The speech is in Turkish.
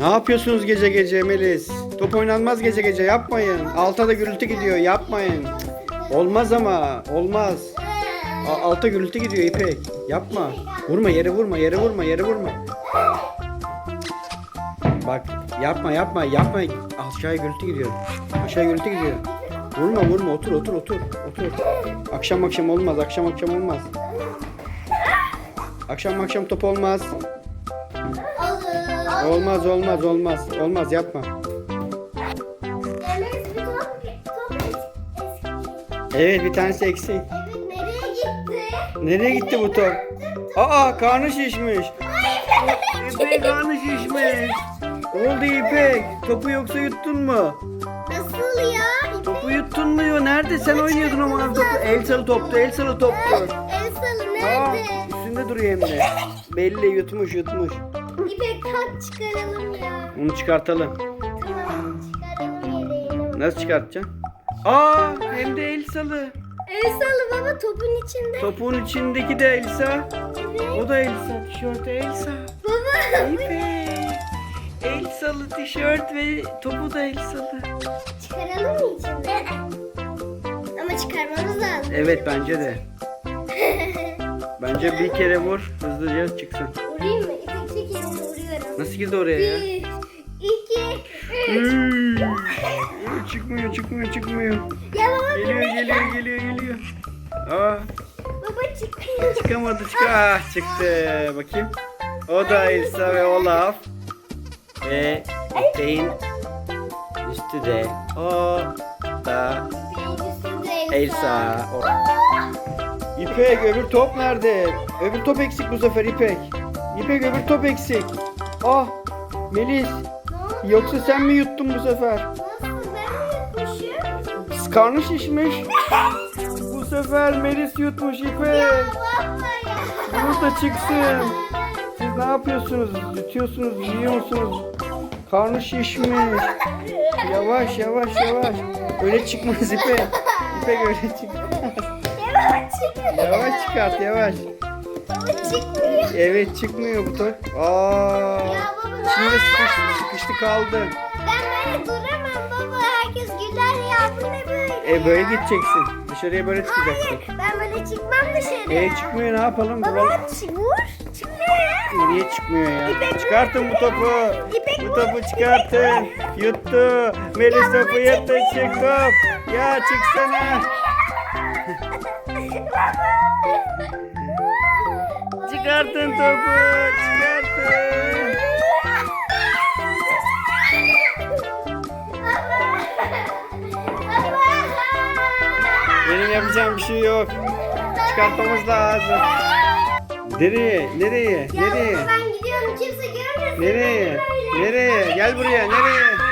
Ne yapıyorsunuz gece gece Melis? Top oynanmaz gece gece yapmayın. Alta da gürültü gidiyor yapmayın. Olmaz ama olmaz. A- alta gürültü gidiyor İpek. Yapma. Vurma yere vurma yere vurma yere vurma. Bak yapma yapma yapma. Aşağıya gürültü gidiyor. Aşağı gürültü gidiyor. Vurma vurma otur otur otur otur. Akşam akşam olmaz akşam akşam olmaz. Akşam akşam top olmaz. Olmaz olmaz olmaz. Olmaz yapma. Evet bir tanesi eksik. Nereye gitti? Bu top? Aa karnı şişmiş. İpek karnı şişmiş. Ne oldu İpek? Topu yoksa yuttun mu? Nasıl ya? Topu yuttun mu ya? Nerede? Sen oynuyordun o mavi topu. El salı toptu, el salı toptu. El salı Aa, nerede? üstünde duruyor hem de. Belli yutmuş yutmuş. İpek kalk çıkaralım ya. Onu çıkartalım. Tamam çıkarayım yere. Nasıl çıkartacaksın? Aa hem de el salı. El salı baba topun içinde. Topun içindeki de Elsa. Evet. O da Elsa. Tişörtü Elsa. Baba. İpek. Elsa'lı tişört ve topu da Elsa'lı. Çıkaralım mı içinde? Ama çıkarmamız lazım. Evet bence de. Bence bir kere vur hızlıca çıksın. Vurayım mı? İpek çekilin vuruyorum. Nasıl girdi oraya ya? Bir, iki, üç. Hmm. çıkmıyor çıkmıyor çıkmıyor. Ya baba Geliyor geliyor geliyor geliyor. Aa Baba çıkmıyor. çıkamadı çık. Ah çıktı. Bakayım. O da Elsa ve Olaf. Ve İpek'in üstü de. O da Elsa. O. İpek öbür top nerede? Öbür top eksik bu sefer İpek. İpek öbür top eksik. Ah Melis yoksa sen mi yuttun bu sefer? Nasıl ben mi yutmuşum? Karnı şişmiş. Sefer Melis yutmuş İpek. Baba ya. Burada çıksın. Siz ne yapıyorsunuz? Yutuyorsunuz, yiyor musunuz? Karnı şişmiş. Yavaş yavaş yavaş. Öyle çıkmaz İpek. İpek öyle çıkmaz. Baba çıkmıyor. Yavaş çıkart yavaş. Baba çıkmıyor. Evet çıkmıyor bu top. Aa. Ya baba Şimdi sıkıştı, sıkıştı kaldı. Ben böyle duramam baba. Herkes güler E böyle gideceksin. Dışarıya böyle çıkacaksın. Hayır ben böyle çıkmam dışarı. E çıkmıyor ne yapalım? Baba Duralım. ç- vur. Çıkmıyor. Niye çıkmıyor ya? İpek Çıkartın bu topu. İpek Bu topu çıkartın. Yuttu. Melis topu yuttu. Çık top. Ya çıksana. Çıkartın topu. Yapacağım bir şey yok. Çıkartmamız lazım. Nereye? Nereye? Nereye? ben gidiyorum kimse görmesin. Nereye? Nereye? Gel buraya. Nereye?